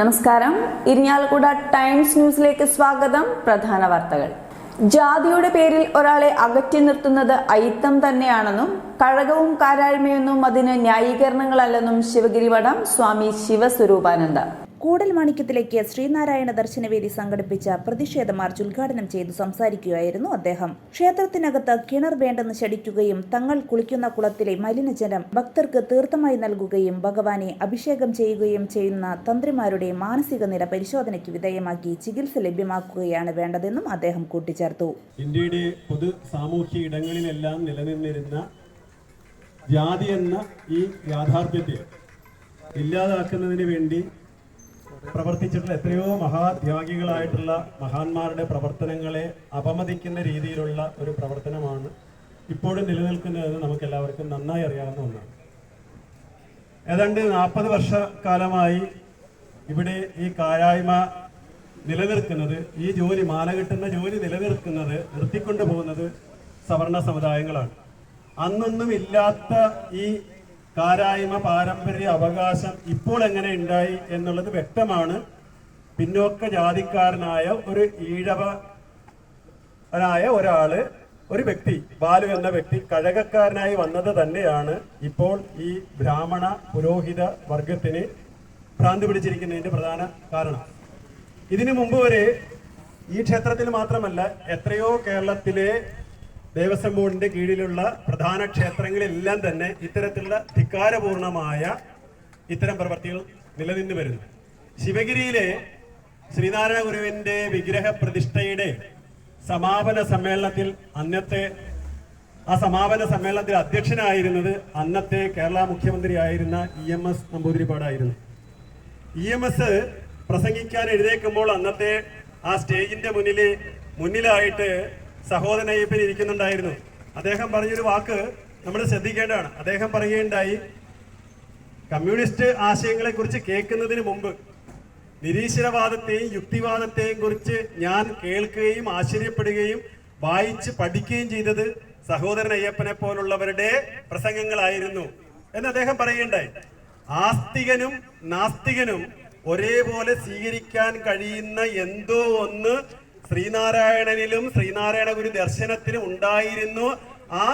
നമസ്കാരം. ഇരിഞ്ഞാലക്കുട ടൈംസ് ന്യൂസിലേക്ക് സ്വാഗതം. പ്രധാന വാർത്തകൾ. ജാതിയുടെ പേരിൽ ഒരാളെ അകറ്റി നിർത്തുന്നത് അയിത്തം തന്നെയാണെന്നും കഴകവും കാരാഴ്മയൊന്നും അതിന് ന്യായീകരണങ്ങളല്ലെന്നും ശിവഗിരി വടം സ്വാമി ശിവസ്വരൂപാനന്ദ. കൂടൽമാണിക്യത്തിലേക്ക് ശ്രീനാരായണ ദർശനവേദി സംഘടിപ്പിച്ച പ്രതിഷേധ മാർച്ച് ഉദ്ഘാടനം ചെയ്തു സംസാരിക്കുകയായിരുന്നു അദ്ദേഹം. ക്ഷേത്രത്തിനകത്ത് കിണർ വേണ്ടെന്ന് ശടിക്കുകയും തങ്ങൾ കുളിക്കുന്ന കുളത്തിലെ മലിനജലം ഭക്തർക്ക് തീർത്ഥമായി നൽകുകയും ഭഗവാനെ അഭിഷേകം ചെയ്യുകയും ചെയ്യുന്ന തന്ത്രിമാരുടെ മാനസിക നില പരിശോധനയ്ക്ക് വിധേയമാക്കി ചികിത്സ ലഭ്യമാക്കുകയാണ് വേണ്ടതെന്നും അദ്ദേഹം കൂട്ടിച്ചേർത്തു. ഇന്ത്യയുടെ പൊതു സാമൂഹ്യ ഇടങ്ങളിലെല്ലാം നിലനിന്നിരുന്ന ജാതി എന്ന ഈ യാഥാർത്ഥ്യത്തെ ഇല്ലാതാക്കുന്നതിന് വേണ്ടി പ്രവർത്തിച്ചിട്ടുള്ള എത്രയോ മഹാത്യാഗികളായിട്ടുള്ള മഹാന്മാരുടെ പ്രവർത്തനങ്ങളെ അപമതിക്കുന്ന രീതിയിലുള്ള ഒരു പ്രവർത്തനമാണ് ഇപ്പോഴും നിലനിൽക്കുന്നതെന്ന് നമുക്ക് എല്ലാവർക്കും നന്നായി അറിയാവുന്ന ഒന്നാണ്. ഏതാണ്ട് നാൽപ്പത് വർഷക്കാലമായി ഇവിടെ ഈ കാരായ്മ നിലനിൽക്കുന്നത് ഈ ജോലി മാല കിട്ടുന്ന ജോലി നിലനിൽക്കുന്നത് നിർത്തിക്കൊണ്ടു പോകുന്നത് സവർണ സമുദായങ്ങളാണ്. അന്നൊന്നും ഇല്ലാത്ത ഈ കാരായ്മ പാരമ്പര്യ അവകാശം ഇപ്പോൾ എങ്ങനെ ഉണ്ടായി എന്നുള്ളത് വ്യക്തമാണ്. പിന്നോക്ക ജാതിക്കാരനായ ഒരു ഈഴവനായ ഒരാൾ ഒരു വ്യക്തി ബാലു എന്ന വ്യക്തി കഴകക്കാരനായി വന്നത് തന്നെയാണ് ഇപ്പോൾ ഈ ബ്രാഹ്മണ പുരോഹിത വർഗത്തിന് ഭ്രാന്തി പിടിച്ചിരിക്കുന്നതിന്റെ പ്രധാന കാരണം. ഇതിനു മുമ്പ് വരെ ഈ ക്ഷേത്രത്തിൽ മാത്രമല്ല എത്രയോ കേരളത്തിലെ ദേവസ്വം ബോർഡിന്റെ കീഴിലുള്ള പ്രധാന ക്ഷേത്രങ്ങളിലെല്ലാം തന്നെ ഇത്തരത്തിലുള്ള ധിക്കാരപൂർണമായ ഇത്തരം പ്രവർത്തികൾ നിലനിന്ന് വരുന്നു. ശിവഗിരിയിലെ ശ്രീനാരായണ ഗുരുവിന്റെ വിഗ്രഹ പ്രതിഷ്ഠയുടെ സമാപന സമ്മേളനത്തിൽ അന്നത്തെ ആ സമാപന സമ്മേളനത്തിൽ അധ്യക്ഷനായിരുന്നത് അന്നത്തെ കേരള മുഖ്യമന്ത്രിയായിരുന്ന ഇ എം എസ് നമ്പൂതിരിപ്പാടായിരുന്നു. ഇ എം എസ് പ്രസംഗിക്കാൻ എഴുന്നേൽക്കുമ്പോൾ അന്നത്തെ ആ സ്റ്റേജിന്റെ മുന്നിൽ മുന്നിലായിട്ട് സഹോദരൻ അയ്യപ്പൻ ഇരിക്കുന്നുണ്ടായിരുന്നു. അദ്ദേഹം പറഞ്ഞൊരു വാക്ക് നമ്മൾ ശ്രദ്ധിക്കേണ്ടതാണ്. അദ്ദേഹം പറയുകയുണ്ടായി കമ്മ്യൂണിസ്റ്റ് ആശയങ്ങളെ കുറിച്ച് കേൾക്കുന്നതിന് മുമ്പ് നിരീശ്വരവാദത്തെയും യുക്തിവാദത്തെയും കുറിച്ച് ഞാൻ കേൾക്കുകയും ആശ്ചര്യപ്പെടുകയും വായിച്ച് പഠിക്കുകയും ചെയ്തത് സഹോദരൻ അയ്യപ്പനെ പോലുള്ളവരുടെ പ്രസംഗങ്ങളായിരുന്നു. എന്ന് അദ്ദേഹം പറയുകയുണ്ടായി. ആസ്തികനും നാസ്തികനും ഒരേപോലെ സ്വീകരിക്കാൻ കഴിയുന്ന എന്തോ ഒന്ന് ശ്രീനാരായണനിലും ശ്രീനാരായണ ഗുരു ദർശനത്തിലും ഉണ്ടായിരുന്നു. ആ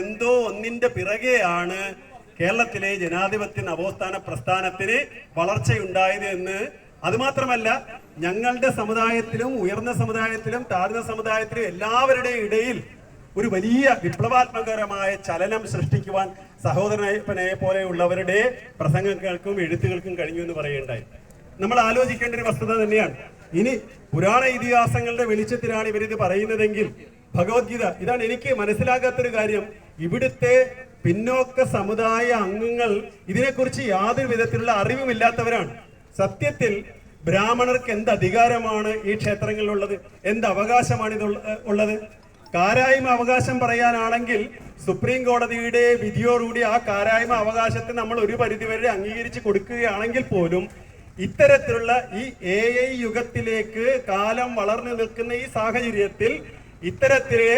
എന്തോ ഒന്നിന്റെ പിറകെയാണ് കേരളത്തിലെ ജനാധിപത്യ നവോത്ഥാന പ്രസ്ഥാനത്തിന് വളർച്ചയുണ്ടായത് എന്ന്. അതുമാത്രമല്ല ഞങ്ങളുടെ സമുദായത്തിലും ഉയർന്ന സമുദായത്തിലും താഴ്ന്ന സമുദായത്തിലും എല്ലാവരുടെയും ഇടയിൽ ഒരു വലിയ വിപ്ലവാത്മകരമായ ചലനം സൃഷ്ടിക്കുവാൻ സഹോദരനെ പോലെയുള്ളവരുടെ പ്രസംഗങ്ങൾക്കും എഴുത്തുകൾക്കും കഴിഞ്ഞു എന്ന് പറയുണ്ടായി നമ്മൾ ആലോചിക്കേണ്ട ഒരു വസ്തുത തന്നെയാണ്. ഇനി പുരാണ ഇതിഹാസങ്ങളുടെ വെളിച്ചത്തിലാണ് ഇവരിത് പറയുന്നതെങ്കിൽ ഭഗവത്ഗീത. ഇതാണ് എനിക്ക് മനസ്സിലാകാത്തൊരു കാര്യം. ഇവിടുത്തെ പിന്നോക്ക സമുദായ അംഗങ്ങൾ ഇതിനെക്കുറിച്ച് യാതൊരു വിധത്തിലുള്ള അറിവുമില്ലാത്തവരാണ്. സത്യത്തിൽ ബ്രാഹ്മണർക്ക് എന്ത് അധികാരമാണ് ഈ ക്ഷേത്രങ്ങളിലുള്ളത്? എന്ത് അവകാശമാണ് ഇത് ഉള്ളത്? കാരായ്മ അവകാശം പറയാനാണെങ്കിൽ സുപ്രീം കോടതിയുടെ വിധിയോടുകൂടി ആ കാരായ്മ അവകാശത്തെ നമ്മൾ ഒരു പരിധിവരെ അംഗീകരിച്ച് കൊടുക്കുകയാണെങ്കിൽ പോലും ഇത്തരത്തിലുള്ള ഈ എ ഐ യുഗത്തിലേക്ക് കാലം വളർന്നു നിൽക്കുന്ന ഈ സാഹചര്യത്തിൽ ഇത്തരത്തിലെ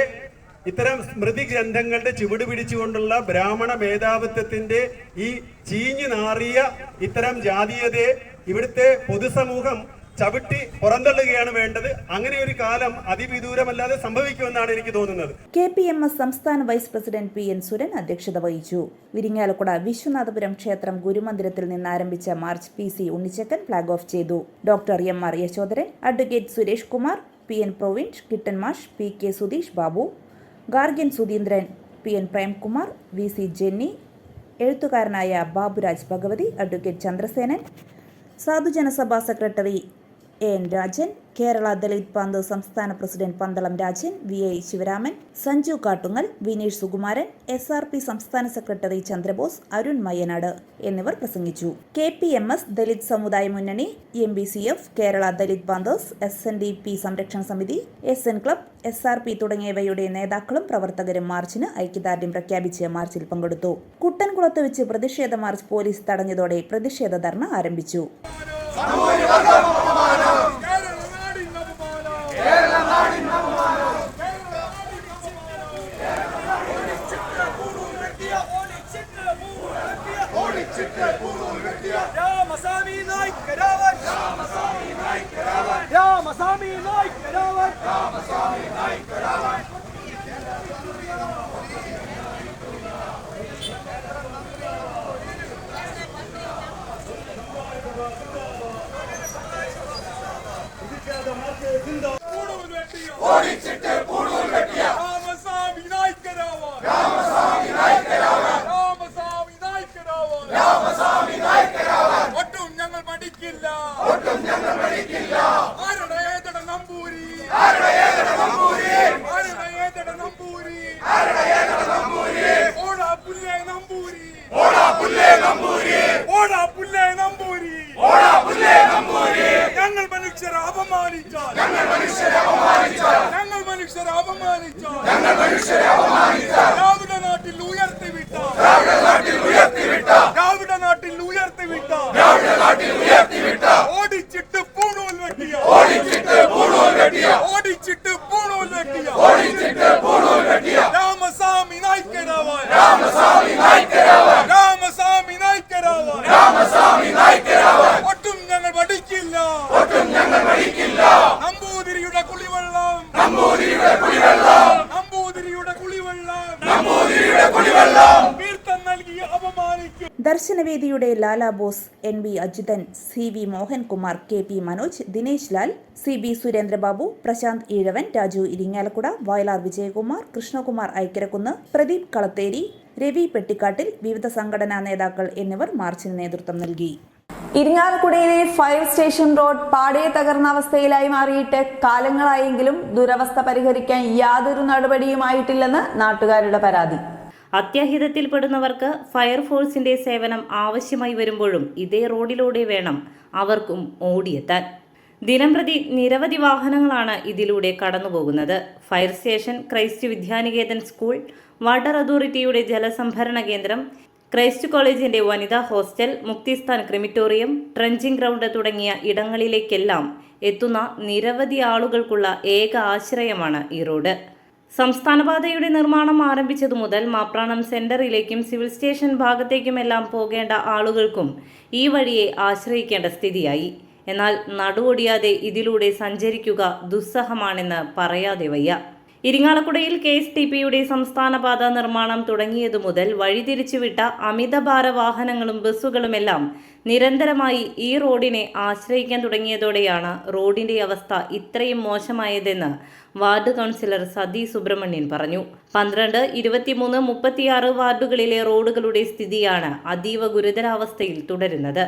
ഇത്തരം സ്മൃതി ഗ്രന്ഥങ്ങളുടെ ചുവട് പിടിച്ചുകൊണ്ടുള്ള ബ്രാഹ്മണ മേധാവിത്വത്തിന്റെ ഈ ചീഞ്ഞു നാറിയ ഇത്തരം ജാതീയതയെ ഇവിടുത്തെ പൊതുസമൂഹം ചവിട്ടി പുറന്തള്ളുകയാണ് വേണ്ടത്. അങ്ങനെ ഒരു കാലം അതിവിദൂരമല്ലാതെ സംഭവിക്കുമെന്നാണ് എനിക്ക് തോന്നുന്നത്. കെ പി എം എസ് സംസ്ഥാന vice president P N Suran അധ്യക്ഷത വഹിച്ചു. വിരിങ്ങാലക്കുട വിശ്വനാഥപുരം ക്ഷേത്രം ഗുരുമന്ദിരത്തിൽ നിന്ന് ആരംഭിച്ച march P C Unnichakkan flag off ചെയ്തു. Doctor M R Yashodharan advocate Suresh Kumar P N Provinsh Kittan മാഷ് P K Sudheesh Babu Gargyan Sudheendran P N Premkumar V C Jenny എഴുത്തുകാരനായ Baburaj Bhagavathi advocate Chandrasenan Sadhujanasabha secretary N Rajan Kerala Dalit Panth സംസ്ഥാന president Pandalam Rajan V I Sivaraman Sanju Kattungal Vineesh Sukumaran S R P സംസ്ഥാന secretary Chandrabose Arun Mayyanad എന്നിവർ പ്രസംഗിച്ചു. K P M S Dalit സമുദായ മുന്നണി M B C F Kerala Dalit Panthers S N D P സംരക്ഷണ സമിതി S N club S R P തുടങ്ങിയവയുടെ നേതാക്കളും പ്രവർത്തകരും മാർച്ചിന് ഐക്യദാർഢ്യം പ്രഖ്യാപിച്ച് മാർച്ചിൽ പങ്കെടുത്തു. കുട്ടൻകുളത്ത് വെച്ച് പ്രതിഷേധ മാർച്ച് പോലീസ് തടഞ്ഞതോടെ പ്രതിഷേധ ധർണ ആരംഭിച്ചു. ராமசாமி நாய்க் கிழவர் ராமசாமி நாய்க் கிழவர் ஓடிச்சிட்டு கூடுதல் கட்டியா பரீட்சரை அவமானித்தார். கர்ண பரீட்சரை அவமானித்தார். திராவிட நாட்டில் உயர்த்தி விட்டார். திராவிட ராமசாமி நாய்க்கடாவாய் Ramasamy நாய்க்கடாவாய் Lala Bose N V Ajithan C V Mohankumar K P Manoj Dinesh Lal C B Surendrababu Prashanth Ezhavan Raju Irinjalakuda Vayalar Vijayakumar Krishnakumar Aikkarakunnu Pradeep Kalatheri Ravi Pettikkattil വിവിധ സംഘടനാ നേതാക്കൾ എന്നിവർ മാർച്ചിന് നേതൃത്വം നൽകി. ഇരിങ്ങാലക്കുടയിലെ ഫയർ സ്റ്റേഷൻ റോഡ് പാടേ തകർന്ന അവസ്ഥയിലായി മാറിയിട്ട് കാലങ്ങളായെങ്കിലും ദുരവസ്ഥ പരിഹരിക്കാൻ യാതൊരു നടപടിയുമായിട്ടില്ലെന്ന് നാട്ടുകാരുടെ പരാതി. അത്യാഹിതത്തിൽപ്പെടുന്നവർക്ക് ഫയർഫോഴ്സിന്റെ സേവനം ആവശ്യമായി വരുമ്പോഴും ഇതേ റോഡിലൂടെ വേണം അവർക്കും ഓടിയെത്താൻ. ദിനംപ്രതി നിരവധി വാഹനങ്ങളാണ് ഇതിലൂടെ കടന്നുപോകുന്നത്. Fire station Christ Vidyanikethan school water അതോറിറ്റിയുടെ ജലസംഭരണ കേന്ദ്രം ക്രൈസ്റ്റ് കോളേജിന്റെ വനിതാ hostel Muktisthan crematorium trenching ground തുടങ്ങിയ ഇടങ്ങളിലേക്കെല്ലാം എത്തുന്ന നിരവധി ആളുകൾക്കുള്ള ഏക ആശ്രയമാണ് ഈ റോഡ്. സംസ്ഥാനപാതയുടെ നിർമ്മാണം ആരംഭിച്ചതു മുതൽ മാപ്രാണം സെന്ററിലേക്കും സിവിൽ സ്റ്റേഷൻ ഭാഗത്തേക്കുമെല്ലാം പോകേണ്ട ആളുകൾക്കും ഈ വഴിയെ ആശ്രയിക്കേണ്ട സ്ഥിതിയായി. എന്നാൽ നടുവൊടിയാതെ ഇതിലൂടെ സഞ്ചരിക്കുക ദുസ്സഹമാണെന്ന് പറയാതെ വയ്യ. ഇരിങ്ങാലക്കുടയിൽ കെ എസ് ടി പിയുടെ സംസ്ഥാനപാത നിർമ്മാണം തുടങ്ങിയതു മുതൽ വഴിതിരിച്ചുവിട്ട അമിതഭാര വാഹനങ്ങളും ബസ്സുകളുമെല്ലാം നിരന്തരമായി ഈ റോഡിനെ ആശ്രയിക്കാൻ തുടങ്ങിയതോടെയാണ് റോഡിന്റെ അവസ്ഥ ഇത്രയും മോശമായതെന്ന് വാർഡ് കൗൺസിലർ സതി സുബ്രഹ്മണ്യൻ പറഞ്ഞു. പന്ത്രണ്ട് ഇരുപത്തിമൂന്ന് മുപ്പത്തിയാറ് വാർഡുകളിലെ റോഡുകളുടെ സ്ഥിതിയാണ് അതീവ ഗുരുതരാവസ്ഥയിൽ തുടരുന്നത്.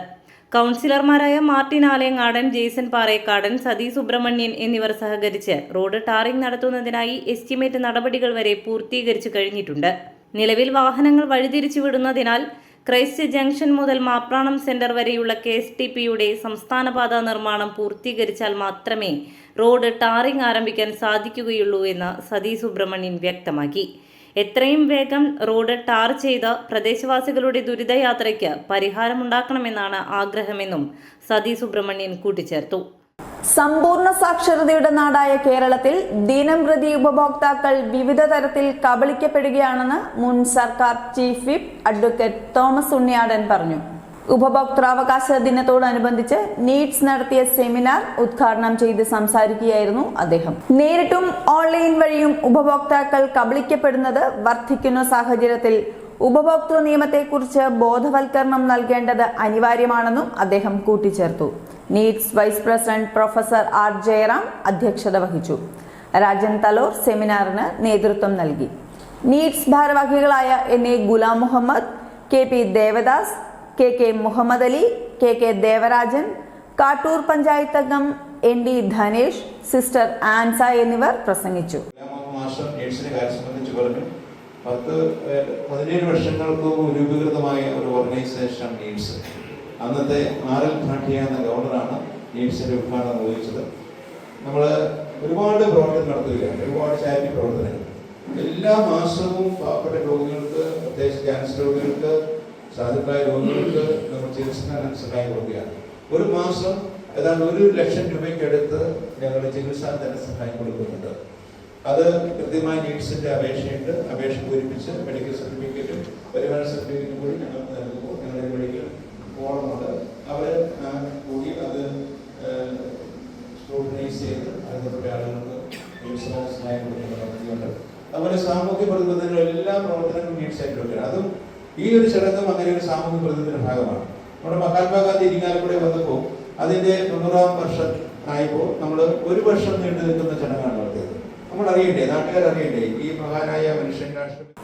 കൗൺസിലർമാരായ മാർട്ടിൻ ആലയങ്ങാടൻ ജെയ്സൺ പാറേക്കാടൻ സതി സുബ്രഹ്മണ്യൻ എന്നിവർ സഹകരിച്ച് റോഡ് ടാറിംഗ് നടത്തുന്നതിനായി എസ്റ്റിമേറ്റ് നടപടികൾ വരെ പൂർത്തീകരിച്ചു കഴിഞ്ഞിട്ടുണ്ട്. നിലവിൽ വാഹനങ്ങൾ വഴിതിരിച്ചു വിടുന്നതിനാൽ ക്രൈസ്റ്റ് ജംഗ്ഷൻ മുതൽ മാപ്രാണം സെന്റർ വരെയുള്ള കെ എസ് ടി പിയുടെ സംസ്ഥാനപാത നിർമ്മാണം പൂർത്തീകരിച്ചാൽ മാത്രമേ റോഡ് ടാറിംഗ് ആരംഭിക്കാൻ സാധിക്കുകയുള്ളൂ എന്ന് സതി സുബ്രഹ്മണ്യൻ വ്യക്തമാക്കി. എത്രയും വേഗം റോഡ് ടാർ ചെയ്ത് പ്രദേശവാസികളുടെ ദുരിതയാത്രയ്ക്ക് പരിഹാരമുണ്ടാക്കണമെന്നാണ് ആഗ്രഹമെന്നും സതി സുബ്രഹ്മണ്യൻ കൂട്ടിച്ചേർത്തു. സമ്പൂർണ സാക്ഷരതയുടെ നാടായ കേരളത്തിൽ ദിനം പ്രതി ഉപഭോക്താക്കൾ വിവിധ തരത്തിൽ കബളിക്കപ്പെടുകയാണെന്ന് മുൻ സർക്കാർ chief whip advocate Thomas Unniyadan പറഞ്ഞു. ഉപഭോക്തൃവകാശ ദിനത്തോടനുബന്ധിച്ച് നീഡ്സ് നടത്തിയ സെമിനാർ ഉദ്ഘാടനം ചെയ്ത് സംസാരിക്കുകയായിരുന്നു അദ്ദേഹം. നേരിട്ടും ഓൺലൈൻ വഴിയും ഉപഭോക്താക്കൾ കബളിക്കപ്പെടുന്നത് വർദ്ധിക്കുന്ന സാഹചര്യത്തിൽ ഉപഭോക്തൃ നിയമത്തെക്കുറിച്ച് ബോധവൽക്കരണം നൽകേണ്ടത് അനിവാര്യമാണെന്നും അദ്ദേഹം കൂട്ടിച്ചേർത്തു. Needs vice president professor R Jayaram അധ്യക്ഷത വഹിച്ചു. രാജൻ തലോർ സെമിനാറിന് നേതൃത്വം നൽകി. നീഡ്സ് ഭാരവാഹികളായ N A Ghulam Muhammad K P Devadas K K Muhammad Ali K K Devarajan Kattoor panchayat അംഗം N D Dhanesh sister Ansa എന്നിവർ പ്രസംഗിച്ചു. പത്ത് പതിനേഴ് വർഷങ്ങൾക്ക് രൂപീകൃതമായ ഒരു ഓർഗനൈസേഷൻ നീഡ്സ്. അന്നത്തെ ആർ എൽ ഭാട്ടിയ എന്ന ഗവർണറാണ് നീഡ്സിന്റെ ഉദ്ഘാടനം നിർവഹിച്ചത്. നമ്മൾ ഒരുപാട് പ്രവർത്തനം നടത്തുകയാണ്. ഒരുപാട് ചാരിറ്റി പ്രവർത്തനങ്ങൾ. എല്ലാ മാസവും പാവപ്പെട്ട രോഗികൾക്ക് പ്രത്യേകിച്ച് ക്യാൻസർ രോഗികൾക്ക് സാധുക്കളായ രോഗികൾക്ക് നമ്മൾ ചികിത്സ സഹായം കൊടുക്കുകയാണ്. ഒരു മാസം ഏതാണ്ട് ഒരു ലക്ഷം രൂപയ്ക്കടുത്ത് ഞങ്ങൾ ചികിത്സാ ധനസഹായം കൊടുക്കുന്നുണ്ട്. അത് കൃത്യമായ നീഡ്സിന്റെ അപേക്ഷയുണ്ട്. അപേക്ഷ പൂരിപ്പിച്ച് മെഡിക്കൽ സർട്ടിഫിക്കറ്റും വരുമാന സർട്ടിഫിക്കറ്റും കൂടി ഞങ്ങൾ നൽകുമ്പോൾ ഞങ്ങളുടെ മെഡിക്കൽ ഫോണുണ്ട് അവർ കൂടി അത് സ്ക്രൂട്ടിനൈസ് ചെയ്ത് അതിനൊട്ട ആളുകൾക്ക് സഹായം കൊടുക്കുന്ന പദ്ധതിയുണ്ട് അതുപോലെ സാമൂഹ്യ പ്രതിബദ്ധതയിലുള്ള എല്ലാ പ്രവർത്തനങ്ങളും നീഡ്സ് ആയിട്ടുള്ളവരാണ് അതും ഈ ഒരു ചടങ്ങും അങ്ങനെ ഒരു സാമൂഹിക പ്രതിനിധിയുടെ ഭാഗമാണ്. നമ്മുടെ മഹാത്മാഗാന്ധി ഇരിങ്ങാലക്കുട വന്നപ്പോൾ അതിന്റെ തൊണ്ണൂറാം വർഷം ആയപ്പോൾ നമ്മൾ ഒരു വർഷം നീണ്ടു നിൽക്കുന്ന ചടങ്ങാണ് നടത്തിയത് നമ്മൾ അറിയണ്ടേ നാട്ടുകാർ അറിയണ്ടേ ഈ മഹാനായ മനുഷ്യൻ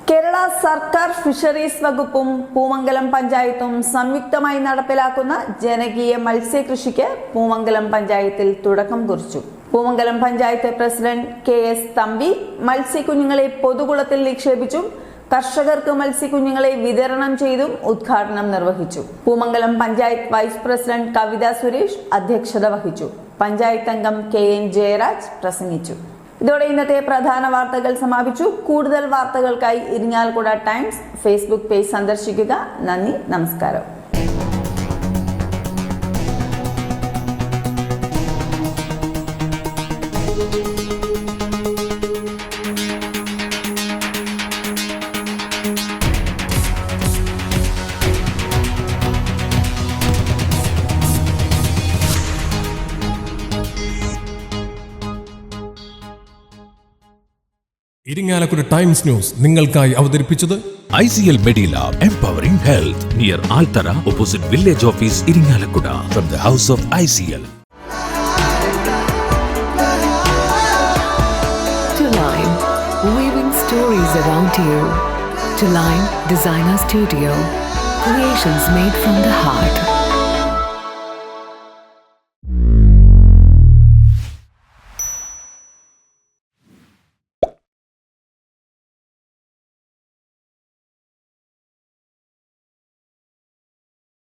കേരള സർക്കാർ ഫിഷറീസ് വകുപ്പും പൂമംഗലം പഞ്ചായത്തും സംയുക്തമായി നടപ്പിലാക്കുന്ന ജനകീയ മത്സ്യകൃഷിക്ക് പൂമംഗലം പഞ്ചായത്തിൽ തുടക്കം കുറിച്ചു. Poomangalam panchayat president K S Thampi മത്സ്യക്കുഞ്ഞുങ്ങളെ പൊതുകുളത്തിൽ നിക്ഷേപിച്ചും കർഷകർക്ക് മത്സ്യക്കുഞ്ഞുങ്ങളെ വിതരണം ചെയ്തും ഉദ്ഘാടനം നിർവഹിച്ചു. പൂമംഗലം പഞ്ചായത്ത് വൈസ് പ്രസിഡന്റ് കവിത സുരേഷ് അധ്യക്ഷത വഹിച്ചു. പഞ്ചായത്ത് അംഗം കെ എൻ ജയരാജ് പ്രസംഗിച്ചു. ഇതോടെ ഇന്നത്തെ പ്രധാന വാർത്തകൾ സമാപിച്ചു. കൂടുതൽ വാർത്തകൾക്കായി ഇരിങ്ങാലക്കുട ടൈംസ് ഫേസ്ബുക്ക് പേജ് സന്ദർശിക്കുക. നന്ദി നമസ്കാരം. ഇരിങ്ങാലക്കുട ടൈംസ് ന്യൂസ് നിങ്ങൾക്കായി അവതരിപ്പിച്ചത് ICL Medilab Empowering Health near Altara opposite Village Office Iringalakkuda from the House of ICL. To Line, weaving stories around you. To Line Designer Studio, creations made from the heart.